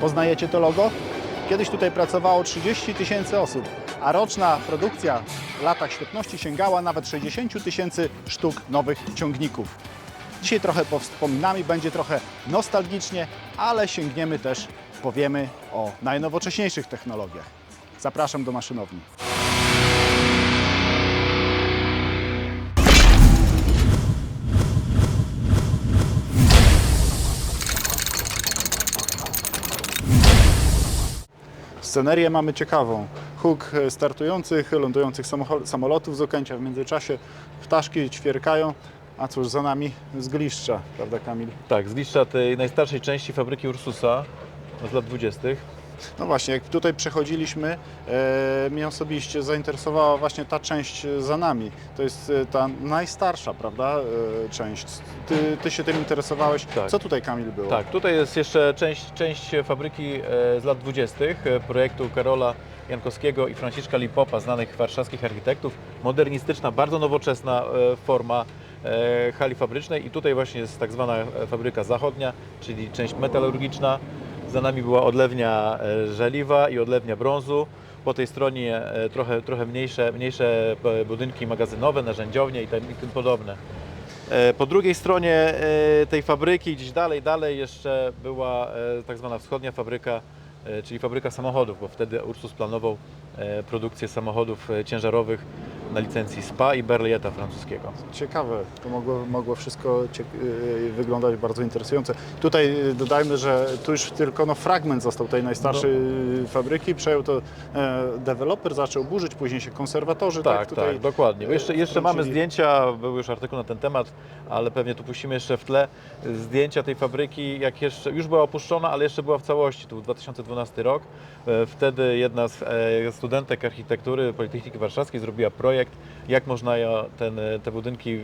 Poznajecie to logo? Kiedyś tutaj pracowało 30 tysięcy osób, a roczna produkcja w latach świetności sięgała nawet 60 tysięcy sztuk nowych ciągników. Dzisiaj trochę powspominamy, będzie trochę nostalgicznie, ale sięgniemy też, powiemy o najnowocześniejszych technologiach. Zapraszam do maszynowni. Scenerię mamy ciekawą. Huk e, startujących, lądujących samolotów z Okęcia. W międzyczasie ptaszki ćwierkają, a cóż, za nami zgliszcza, prawda Kamil? Tak, z liszcza tej najstarszej części fabryki Ursusa z lat 20. No właśnie, jak tutaj przechodziliśmy, e, mnie osobiście zainteresowała właśnie ta część za nami. To jest e, ta najstarsza, prawda, e, część. Ty, ty się tym interesowałeś. Tak. Co tutaj, Kamil, było? Tak, tutaj jest jeszcze część, część fabryki e, z lat 20. e, projektu Karola Jankowskiego i Franciszka Lipopa, znanych warszawskich architektów. Modernistyczna, bardzo nowoczesna e, forma e, hali fabrycznej i tutaj właśnie jest tak zwana fabryka zachodnia, czyli część metalurgiczna. Za nami była odlewnia e, żeliwa i odlewnia brązu. Po tej stronie e, trochę, trochę mniejsze, mniejsze e, budynki magazynowe, narzędziownie i tym, i tym podobne. Po drugiej stronie tej fabryki, gdzieś dalej, dalej jeszcze była tak zwana wschodnia fabryka, czyli fabryka samochodów, bo wtedy Ursus planował produkcję samochodów ciężarowych na licencji SPA i Berlieta francuskiego. Ciekawe, to mogło, mogło wszystko y, wyglądać bardzo interesująco. Tutaj y, dodajmy, że tu już tylko no, fragment został tej najstarszej No. y, fabryki, przejął to e, deweloper, zaczął burzyć, później się konserwatorzy tak, Tak, tutaj tak, dokładnie. Bo jeszcze, jeszcze mamy zdjęcia, był już artykuł na ten temat, ale pewnie tu puścimy jeszcze w tle zdjęcia tej fabryki, jak jeszcze, już była opuszczona, ale jeszcze była w całości, to był 2012 rok. E, Wtedy jedna z e, studentek architektury Politechniki Warszawskiej zrobiła projekt, jak można ja ten, te budynki e,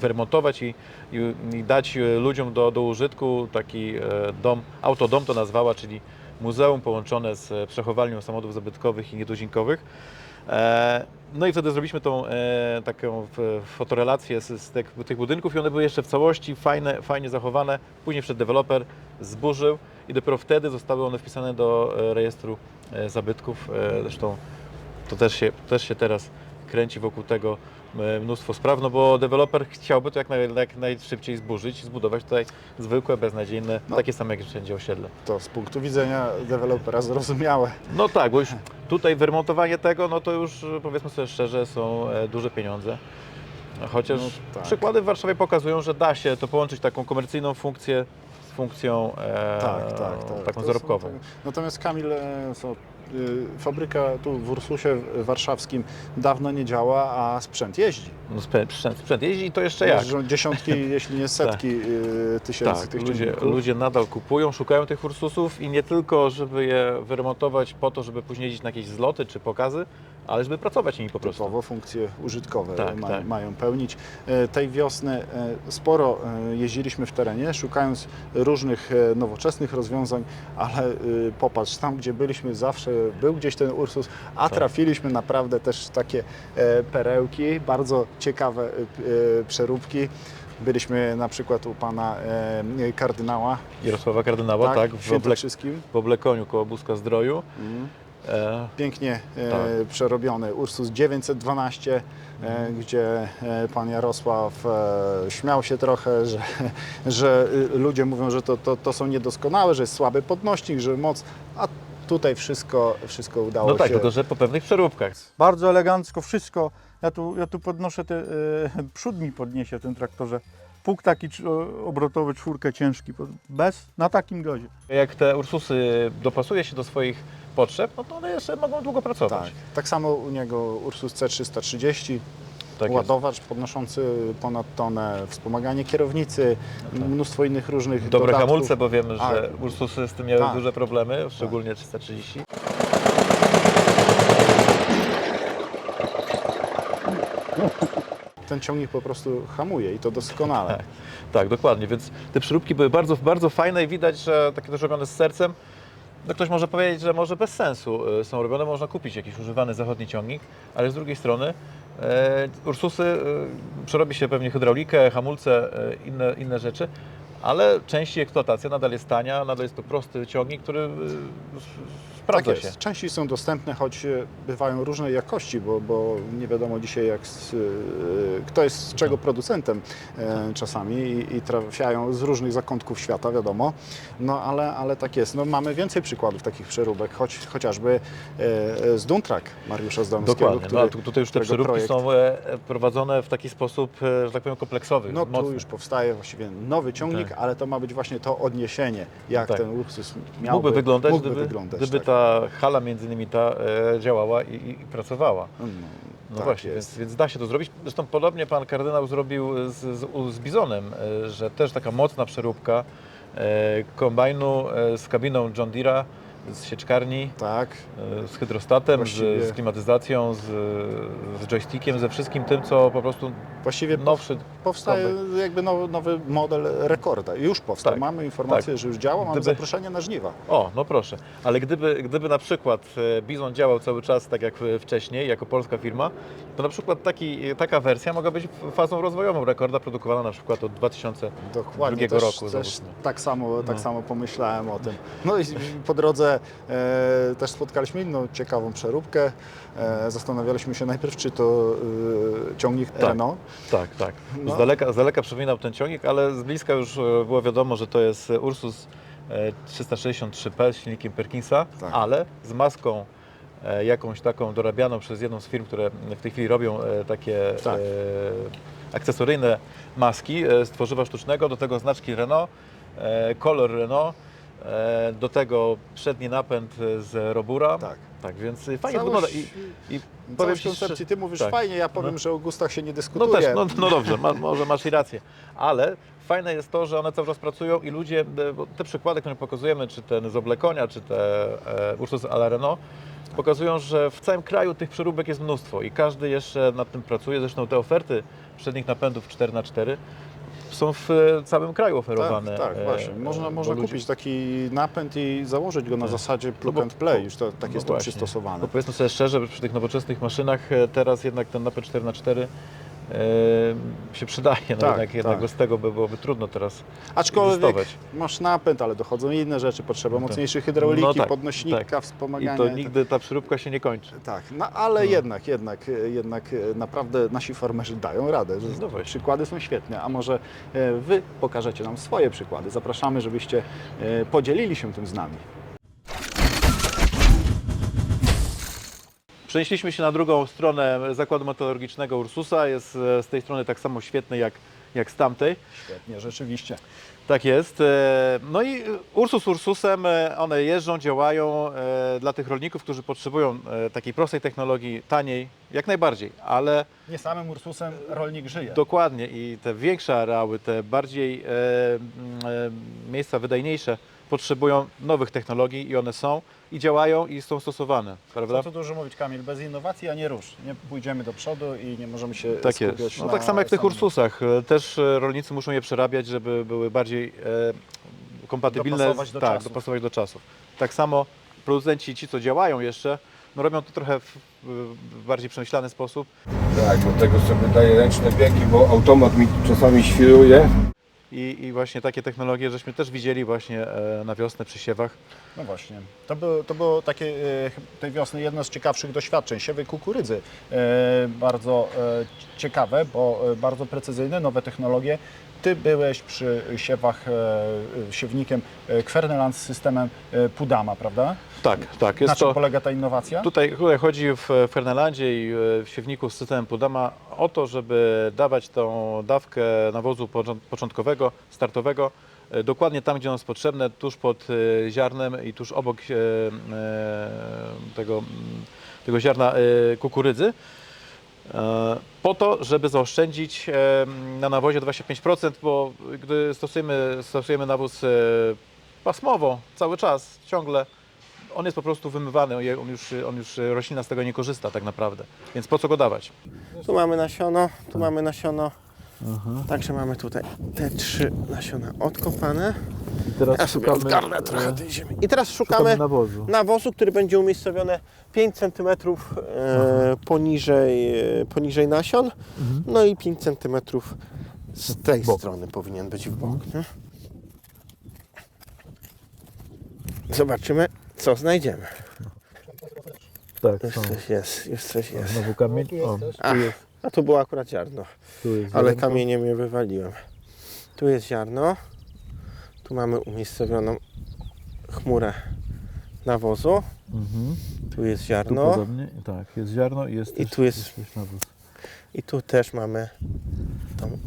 wyremontować i, i, i dać e, ludziom do, do użytku taki e, dom, autodom to nazwała, czyli muzeum połączone z przechowalnią samochodów zabytkowych i nietuzinkowych. No i wtedy zrobiliśmy tą taką fotorelację z, z tych, tych budynków i one były jeszcze w całości fajne, fajnie zachowane. Później wszedł deweloper, zburzył i dopiero wtedy zostały one wpisane do rejestru zabytków. Zresztą to też się, też się teraz kręci wokół tego e, mnóstwo spraw, no bo deweloper chciałby to jak, naj, jak najszybciej zburzyć i zbudować tutaj zwykłe, beznadziejne, No. takie same jak wszędzie osiedle. to z punktu widzenia dewelopera zrozumiałe. No tak, bo już tutaj wyremontowanie tego, no to już e, powiedzmy sobie szczerze, są e, duże pieniądze. Chociaż No tak. przykłady w Warszawie pokazują, że da się to połączyć taką komercyjną funkcję z funkcją e, Tak, tak, tak. taką To zarobkową. są tak- Natomiast Kamil, co, fabryka tu w Ursusie warszawskim dawno nie działa, a sprzęt jeździ. No, sprzęt, sprzęt, jeździ i to jeszcze jak. Jeżdżą Dziesiątki, jeśli nie setki y, tysięcy Tak, tych ludzie, ciągników. ludzie nadal kupują, szukają tych Ursusów i nie tylko, żeby je wyremontować po to, żeby później jeździć na jakieś zloty czy pokazy, ale żeby pracować nimi po prostu. Typowo funkcje użytkowe Tak, ma, tak. mają pełnić. E, Tej wiosny e, sporo e, jeździliśmy w terenie, szukając różnych nowoczesnych rozwiązań, ale popatrz, tam gdzie byliśmy zawsze był gdzieś ten Ursus, a Tak. trafiliśmy naprawdę też takie perełki, bardzo ciekawe przeróbki. Byliśmy na przykład u pana e, kardynała, Jarosława Kardynała, tak, tak, w, Świętokrzyskim. w Oblekoniu koło Buzka Zdroju. Mhm. E, Pięknie e, Tak. przerobiony Ursus 912, e, Mhm. gdzie e, pan Jarosław śmiał się trochę, że, że y, ludzie mówią, że to, to, to są niedoskonałe, że jest słaby podnośnik, że moc, a tutaj wszystko, wszystko udało no tak, się. tylko że po pewnych przeróbkach. Bardzo elegancko wszystko. Ja tu, ja tu podnoszę, te, e, przód mi podniesie w tym traktorze. Pług taki obrotowy, czwórkę ciężki, bez, na takim gazie. Jak te Ursusy dopasuje się do swoich potrzeb, no to one jeszcze mogą długo pracować. tak. tak samo u niego Ursus C330, Tak jest. ładowacz podnoszący ponad tonę, wspomaganie kierownicy, mnóstwo innych różnych Tak. Dobre dodatków. hamulce, bo wiemy, że Tak. Ursusy z tym miały Tak. duże problemy, szczególnie 330. Ten ciągnik po prostu hamuje i to doskonale. Tak. Tak, dokładnie, więc te przyróbki były bardzo, bardzo fajne i widać, że takie też robione z sercem. No ktoś może powiedzieć, że może bez sensu y, są robione, można kupić jakiś używany zachodni ciągnik, ale z drugiej strony e, Ursusy e, przerobi się pewnie hydraulikę, hamulce, e, inne, inne rzeczy, ale częściej eksploatacja nadal jest tania, nadal jest to prosty ciągnik, który y, s- sprawdza tak się. Części są dostępne, choć e, bywają różnej jakości, bo, bo nie wiadomo dzisiaj, jak, z, e, kto jest z czego producentem e, czasami i, i trafiają z różnych zakątków świata, wiadomo. No ale, ale tak jest. No, mamy więcej przykładów takich przeróbek, choć, chociażby e, z Duntrak Mariusza Zdomskiego, Dokładnie. który, no, a tu, tutaj już te przeróbki projekt- są e, prowadzone w taki sposób, że tak powiem, kompleksowy. No tu mocny. już powstaje właściwie nowy ciągnik, Tak. ale to ma być właśnie to odniesienie, jak Tak. ten Ursus miałby, Mógłby wyglądać, mógłby gdyby, wyglądać, gdyby tak. ta hala między innymi ta e, działała i, i, pracowała. No, No tak właśnie, więc, więc da się to zrobić. Zresztą podobnie pan kardynał zrobił z, z, z Bizonem, e, że też taka mocna przeróbka e, kombajnu e, z kabiną John Deere'a, z sieczkarni, Tak, e, z hydrostatem, Właściwie- z, z klimatyzacją, z, z joystickiem, ze wszystkim tym, co po prostu właściwie nowszy. powstaje jakby nowy, nowy model rekorda. Już powstał. Tak, Mamy informację, tak. że już działa, mamy Gdyby- zaproszenie na żniwa. O, no proszę. Ale gdyby, gdyby na przykład e, Bizon działał cały czas tak jak wcześniej, jako polska firma, to na przykład taki, taka wersja mogła być fazą rozwojową rekorda produkowana na przykład od 2000 Dokładnie. roku, Też tak, samo, tak No. samo pomyślałem o tym. No i po drodze e, też spotkaliśmy inną ciekawą przeróbkę. E, zastanawialiśmy się najpierw, czy to e, ciągnik Tak. Renault. Tak, tak. No. Z, daleka, z daleka przypominał ten ciągnik, ale z bliska już e, było wiadomo, że to jest e, Ursus e, 363P z silnikiem Perkinsa, Tak. ale z maską e, jakąś taką dorabianą przez jedną z firm, które w tej chwili robią e, takie Tak. e, akcesoryjne maski e, z tworzywa sztucznego, do tego znaczki Renault, e, kolor Renault, e, do tego przedni napęd z Robura. Tak. Tak, więc e, fajnie Całość- wygląda i, i powiem Ci koncepcji, ty mówisz tak. fajnie, ja powiem, No. że o gustach się nie No dyskutuje. też, no, no dobrze, ma, może masz i rację, ale fajne jest to, że one cały czas pracują i ludzie, e, bo te przykłady, które pokazujemy, czy ten z Oblekonia, czy te e, Ursus à la Renault, pokazują, że w całym kraju tych przeróbek jest mnóstwo i każdy jeszcze nad tym pracuje. Zresztą te oferty przednich napędów 4x4 są w e, całym kraju oferowane. Tak, tak e, właśnie. Można, można kupić taki napęd i założyć go na Tak. zasadzie plug No bo- and play. Już to, tak no jest to przystosowane. Bo powiedzmy sobie szczerze, przy tych nowoczesnych maszynach e, teraz jednak ten napęd 4x4 e, się przydaje. No Tak, jednak, jednak tak. bez tego by byłoby trudno teraz Aczkolwiek masz napęd, ale dochodzą inne rzeczy. Potrzeba No tak. mocniejszej hydrauliki, No tak, podnośnika, tak. wspomagania. I to nigdy ta przyróbka się nie kończy. Tak, no ale No. jednak, jednak, jednak e, naprawdę nasi farmerzy dają radę. No. Przykłady są świetne, a może e, Wy pokażecie nam swoje przykłady. Zapraszamy, żebyście e, podzielili się tym z nami. Przenieśliśmy się na drugą stronę zakładu meteorologicznego Ursusa. Jest e, z tej strony tak samo świetny jak, jak z tamtej. Świetnie, rzeczywiście. Tak jest. E, No i Ursus Ursusem, e, one jeżdżą, działają dla tych rolników, którzy potrzebują takiej prostej technologii, taniej, jak najbardziej, ale Nie samym Ursusem rolnik żyje. dokładnie i te większe areały, te bardziej miejsca wydajniejsze potrzebują nowych technologii i one są i działają i są stosowane, prawda? Co tu dużo mówić, Kamil, bez innowacji, a nie rusz. Nie pójdziemy do przodu i nie możemy się Tak skupiać jest. No, na tak samo jak w tych Ursusach. E, Też e, rolnicy muszą je przerabiać, żeby były bardziej e, kompatybilne. Dopasować do tak, czasów. dopasować do czasów. Tak samo producenci, ci co działają jeszcze, no robią to trochę w, w bardziej przemyślany sposób Tak, do tego sobie daję ręczne biegi, bo automat mi czasami świruje. I, i właśnie takie technologie żeśmy też widzieli właśnie e, na wiosnę przy siewach. No właśnie. To było, to było takie e, tej wiosny jedno z ciekawszych doświadczeń. Siewy kukurydzy. E, bardzo ciekawe, bo bardzo precyzyjne, nowe technologie. Ty byłeś przy siewach e, e, siewnikiem e, Kwerneland z systemem Pudama, prawda? Tak, tak. Na Jest czym to, polega ta innowacja? Tutaj, tutaj chodzi w Fernelandzie i w siewniku z systemem Pudama o to, żeby dawać tą dawkę nawozu począ- początkowego, startowego dokładnie tam, gdzie ono jest potrzebne, tuż pod ziarnem i tuż obok tego, tego ziarna kukurydzy. E, Po to, żeby zaoszczędzić e, na nawozie 25%, bo gdy stosujemy, stosujemy nawóz e, pasmowo cały czas, ciągle, on jest po prostu wymywany, on już, on już roślina z tego nie korzysta tak naprawdę. Więc po co go dawać? Tu mamy nasiono, tu mamy nasiono. Aha. Także mamy tutaj te trzy nasiona odkopane. I teraz ja szukamy, odgarnę e, trochę tej ziemi. I teraz szukamy, szukamy nawozu. nawozu. który będzie umiejscowione 5 cm e, poniżej, e, poniżej nasion, mhm. no i 5 cm z tej bok. strony powinien być w bok. Mhm. Zobaczymy, co znajdziemy. Tak, już coś jest, już coś jest. Znowu kamień. O, tu jest a tu było akurat ziarno, tu jest ale ziarenko. kamieniem je wywaliłem. Tu jest ziarno, tu mamy umiejscowioną chmurę nawozu, Mhm. tu jest Tu ziarno podobnie, tak, jest ziarno i jest I też, tu jest- też nawóz. i tu też mamy tą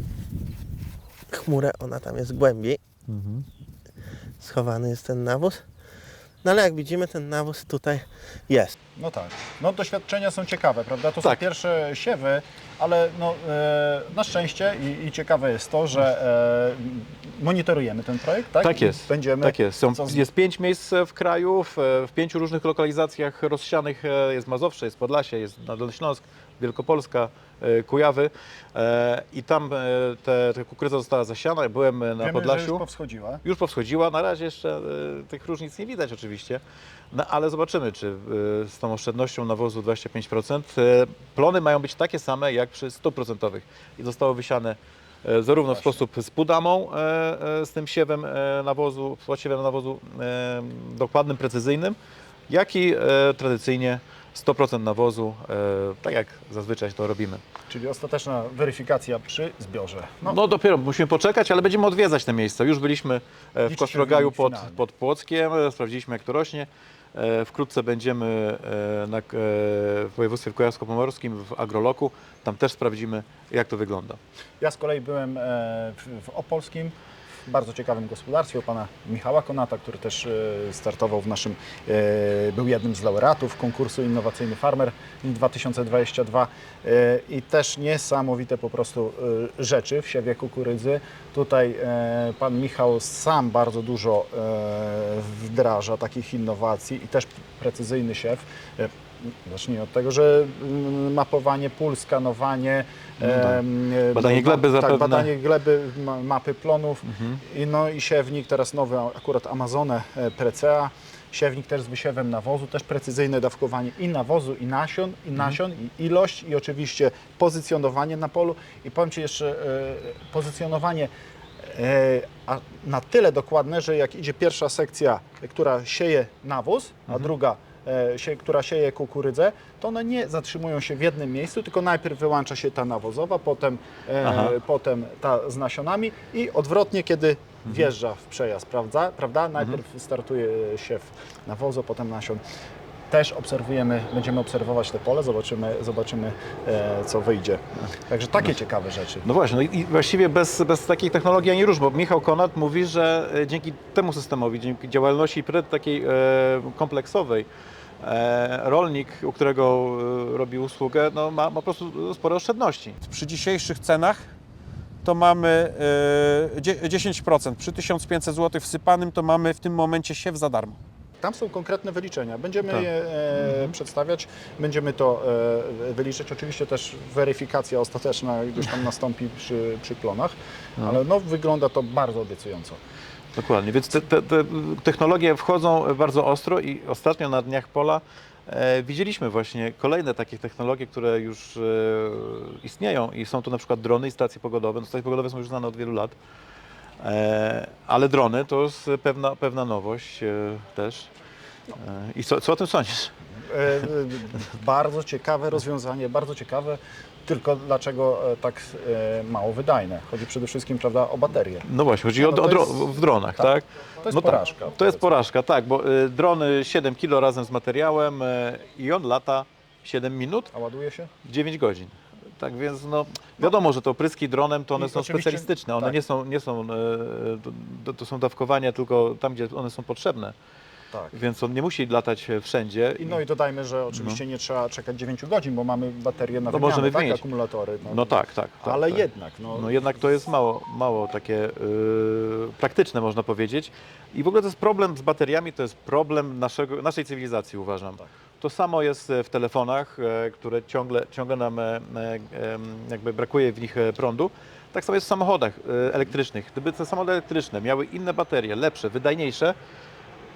chmurę, ona tam jest głębiej, Mhm. schowany jest ten nawóz. No ale jak widzimy, ten nawóz tutaj jest. No tak. No doświadczenia są ciekawe, prawda? To Tak. są pierwsze siewy, ale no, e, na szczęście i, i ciekawe jest to, że e, monitorujemy ten projekt, tak? Tak I jest. Będziemy Tak jest. Są, co z- jest pięć miejsc w kraju, w, w pięciu różnych lokalizacjach rozsianych. e, Jest Mazowsze, jest Podlasie, jest Dolny Śląsk, Wielkopolska, e, Kujawy. E, I tam e, te, te kukurydza została zasiana. Byłem na Wiemy, że Podlasiu. już powschodziła. Już powschodziła, na razie jeszcze tych różnic nie widać oczywiście, no, ale zobaczymy, czy z tą oszczędnością nawozu 25% e, plony mają być takie same jak przy 100% i zostało wysiane zarówno w sposób z pudamą, z tym siewem nawozu, z siewem nawozu dokładnym, precyzyjnym, jak i tradycyjnie 100% nawozu, e, tak jak zazwyczaj to robimy. Czyli ostateczna weryfikacja przy zbiorze. No, No dopiero musimy poczekać, ale będziemy odwiedzać te miejsca. Już byliśmy e, w wynik pod, pod Płockiem, e, sprawdziliśmy jak to rośnie. Wkrótce będziemy na, w województwie kujawsko-pomorskim w Agroloku. Tam też sprawdzimy jak to wygląda. Ja z kolei byłem w Opolskim, bardzo ciekawym gospodarstwie u pana Michała Konata, który też e, startował w naszym, e, był jednym z laureatów konkursu Innowacyjny Farmer 2022 e, i też niesamowite po prostu rzeczy w siewie kukurydzy. Tutaj pan Michał sam bardzo dużo wdraża takich innowacji i też precyzyjny siew. E, Zacznijmy od tego, że mm, mapowanie pól, skanowanie, No tak. em, Badanie ma- gleby tak, zapewne. badanie gleby, ma, mapy plonów Mhm. i, no, i siewnik, teraz nowy akurat Amazone e, Precea, siewnik też z wysiewem nawozu, też precyzyjne dawkowanie i nawozu, i nasion, Mhm. i nasion, i ilość, i oczywiście pozycjonowanie na polu. I powiem Ci jeszcze, e, pozycjonowanie e, a na tyle dokładne, że jak idzie pierwsza sekcja, e, która sieje nawóz, a Mhm. druga, e, sie, która sieje kukurydzę, to one nie zatrzymują się w jednym miejscu, tylko najpierw wyłącza się ta nawozowa, potem, Aha. e, potem ta z nasionami i odwrotnie, kiedy Mhm. wjeżdża w przejazd, prawda? prawda? Najpierw startuje siew nawozu, potem nasion. Też obserwujemy, będziemy obserwować te pole, zobaczymy, zobaczymy e, co wyjdzie. Także takie ciekawe rzeczy. No właśnie, no i właściwie bez, bez takiej technologii ani rusz, bo Michał Konat mówi, że e, dzięki temu systemowi, dzięki działalności PRED takiej e, kompleksowej, e, rolnik, u którego e, robi usługę, no, ma, ma po prostu spore oszczędności. Przy dzisiejszych cenach to mamy e, dzie- 10%. Przy 1500 zł wsypanym to mamy w tym momencie siew za darmo. Tam są konkretne wyliczenia. Będziemy Tak. je e, przedstawiać, będziemy to e, wyliczyć. Oczywiście też weryfikacja ostateczna gdzieś tam nastąpi przy, przy plonach, ale no, wygląda to bardzo obiecująco. Dokładnie, więc te, te, te technologie wchodzą bardzo ostro i ostatnio na Dniach Pola e, widzieliśmy właśnie kolejne takie technologie, które już e, istnieją i są to na przykład drony i stacje pogodowe. No, stacje pogodowe są już znane od wielu lat, ale drony to jest pewna, pewna nowość e, też. E, I co, co o tym sądzisz? E, e, bardzo ciekawe rozwiązanie, bardzo ciekawe. Tylko dlaczego e, tak e, mało wydajne? Chodzi przede wszystkim prawda, o baterie. No właśnie, chodzi No o, o dro- jest- w dronach, tak. tak? To jest no porażka. Tak, to jest porażka, tak, bo y, drony 7 kg razem z materiałem y, i on lata 7 minut A ładuje się? w 9 godzin. Tak więc no, wiadomo, że to pryski dronem to one I są oczywiście- specjalistyczne, one tak. nie są, nie są e, to, to są dawkowania tylko tam, gdzie one są potrzebne, Tak. więc on nie musi latać e, wszędzie. I no i dodajmy, że oczywiście nie trzeba czekać 9 godzin, bo mamy baterie na No wymianę, możemy tak? wymienić. akumulatory. No tak, tak. tak ale tak. jednak. No, No jednak to jest mało, mało takie y, praktyczne, można powiedzieć. I w ogóle to jest problem z bateriami, to jest problem naszego, naszej cywilizacji, uważam. Tak. To samo jest e, w telefonach, e, które ciągle, ciągle nam e, jakby brakuje w nich prądu. Tak samo jest w samochodach elektrycznych. Gdyby te samochody elektryczne miały inne baterie, lepsze, wydajniejsze,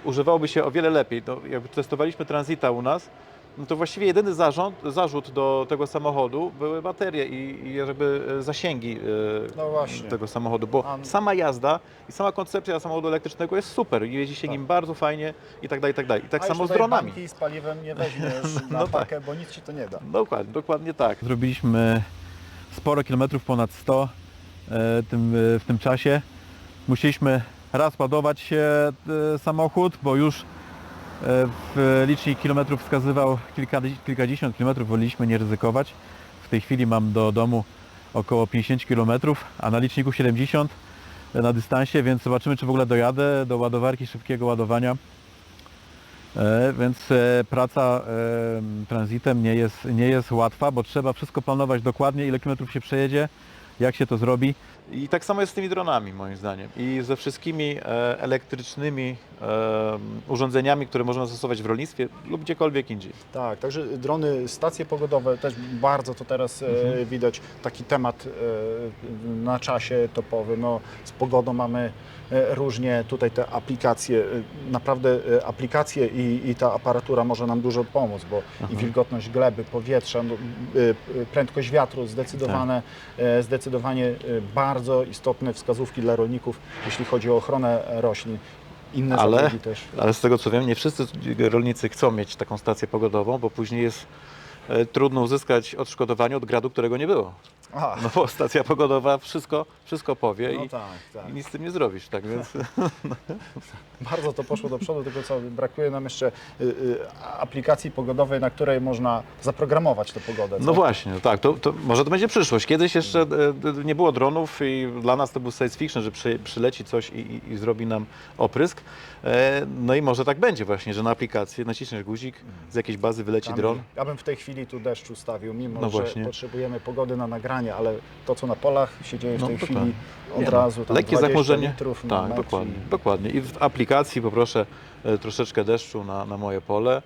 używałoby się o wiele lepiej. No, jak testowaliśmy Transita u nas, no to właściwie jedyny zarząd, zarzut do tego samochodu były baterie i, i jakby e, zasięgi e, No tego samochodu, bo A- sama jazda i sama koncepcja samochodu elektrycznego jest super, jeździ się nim bardzo fajnie i tak dalej, i tak dalej. I tak A samo z dronami. bańki z paliwem nie weźmiesz na No tak. pakę, bo nic ci to nie da. Dokładnie, dokładnie tak. Zrobiliśmy sporo kilometrów, ponad 100 e, tym, w tym czasie. Musieliśmy raz ładować się samochód, bo już w licznik kilometrów wskazywał kilka, kilkadziesiąt kilometrów, woleliśmy nie ryzykować. W tej chwili mam do domu około 50 kilometrów, a na liczniku 70 na dystansie, więc zobaczymy czy w ogóle dojadę do ładowarki szybkiego ładowania. E, Więc e, praca e, tranzytem nie jest, nie jest łatwa, bo trzeba wszystko planować dokładnie, ile kilometrów się przejedzie, jak się to zrobi. I tak samo jest z tymi dronami moim zdaniem i ze wszystkimi e, elektrycznymi e, urządzeniami, które można zastosować w rolnictwie lub gdziekolwiek indziej. Tak, także drony, stacje pogodowe też bardzo to teraz e, Mhm. widać. Taki temat na czasie topowy. No, z pogodą mamy różnie. Tutaj te aplikacje, naprawdę aplikacje i, i ta aparatura może nam dużo pomóc, bo i wilgotność gleby, powietrza, no, prędkość wiatru, zdecydowane, Tak. zdecydowanie e, bardzo istotne wskazówki dla rolników, jeśli chodzi o ochronę roślin. Inne Ale- też. Ale z tego co wiem, nie wszyscy rolnicy chcą mieć taką stację pogodową, bo później jest e, trudno uzyskać odszkodowanie od gradu, którego nie było. Aha, No bo stacja pogodowa wszystko, wszystko powie no i, tak, tak. i nic z tym nie zrobisz, tak więc Bardzo to poszło do przodu, tylko co, brakuje nam jeszcze y, y, aplikacji pogodowej, na której można zaprogramować tę pogodę. No co? właśnie, no tak, to, to może to będzie przyszłość. Kiedyś jeszcze e, nie było dronów i dla nas to był science fiction, że przy, przyleci coś i, i, i zrobi nam oprysk. E, no i może tak będzie właśnie, że na aplikację naciśniesz guzik, z jakiejś bazy wyleci Tam- dron. Ja bym w tej chwili tu deszcz ustawił, mimo No że właśnie. potrzebujemy pogody na nagranie, ale to, co na polach się dzieje w No tej dokładnie. chwili, od Nie no, razu tam Lekkie 20 zachmurzenie. litrów tak, metr dokładnie, i- dokładnie. I w aplikacji poproszę e, troszeczkę deszczu na, na moje pole.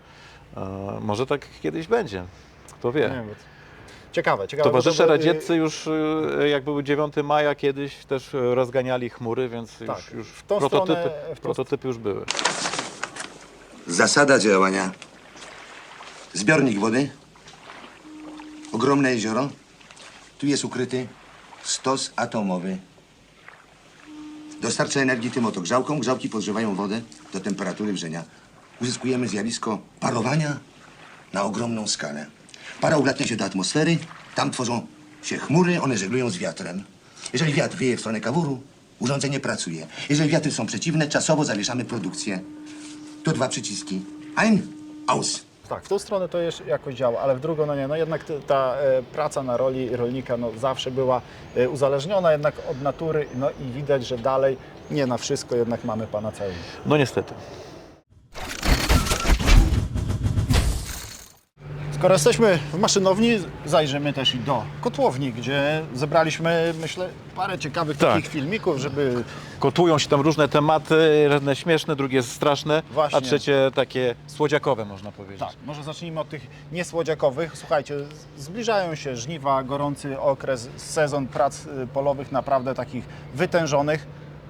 E, może tak kiedyś będzie. Kto wie. Nie wiem, Ciekawe, ciekawe. Towarzysze to, radzieccy już, y, jak był 9 maja kiedyś, też y, rozganiali chmury, więc Tak, już, już w tą prototypy, stronę- w tą- prototypy już były. Zasada działania. Zbiornik wody. Ogromne jezioro. Tu jest ukryty stos atomowy. Dostarcza energii tym oto grzałkom. Grzałki podgrzewają wodę do temperatury wrzenia. Uzyskujemy zjawisko parowania na ogromną skalę. Para ulatnia się do atmosfery. Tam tworzą się chmury, one żeglują z wiatrem. Jeżeli wiatr wieje w stronę kawuru, urządzenie pracuje. Jeżeli wiatry są przeciwne, czasowo zawieszamy produkcję. Tu dwa przyciski. Ein, aus. Tak, w tą stronę to jeszcze jakoś działa, ale w drugą no nie. No jednak ta e, praca na roli rolnika no, zawsze była e, uzależniona jednak od natury, no i widać, że dalej nie na wszystko jednak mamy panaceum. No niestety. Skoro jesteśmy w maszynowni, zajrzymy też i do kotłowni, gdzie zebraliśmy, myślę, parę ciekawych Tak. takich filmików, żeby Kotłują się tam różne tematy, jedne śmieszne, drugie straszne, Właśnie. a trzecie takie słodziakowe można powiedzieć. Tak, może zacznijmy od tych niesłodziakowych. Słuchajcie, z- zbliżają się żniwa, gorący okres, sezon prac y, polowych naprawdę takich wytężonych.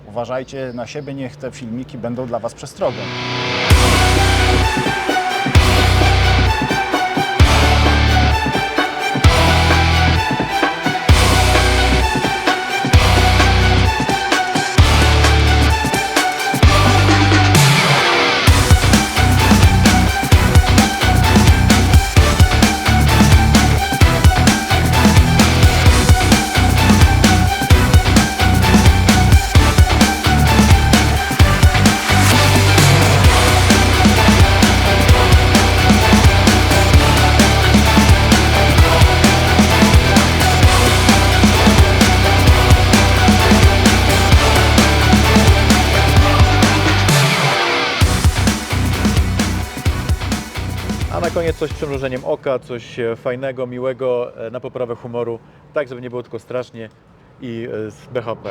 Uważajcie na siebie, niech te filmiki będą dla Was przestrogą. Coś z oka, coś e, fajnego, miłego, e, na poprawę humoru, tak żeby nie było tylko strasznie i e, z BHP.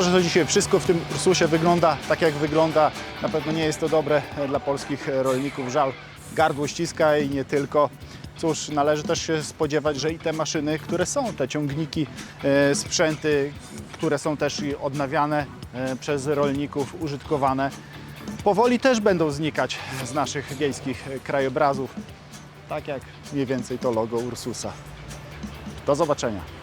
Że to dzisiaj wszystko w tym Ursusie wygląda tak, jak wygląda. Na pewno nie jest to dobre dla polskich rolników. Żal, gardło ściska i nie tylko. Cóż, należy też się spodziewać, że i te maszyny, które są, te ciągniki, e, sprzęty, które są też odnawiane e, przez rolników, użytkowane, powoli też będą znikać z naszych wiejskich krajobrazów. Tak jak mniej więcej to logo Ursusa. Do zobaczenia.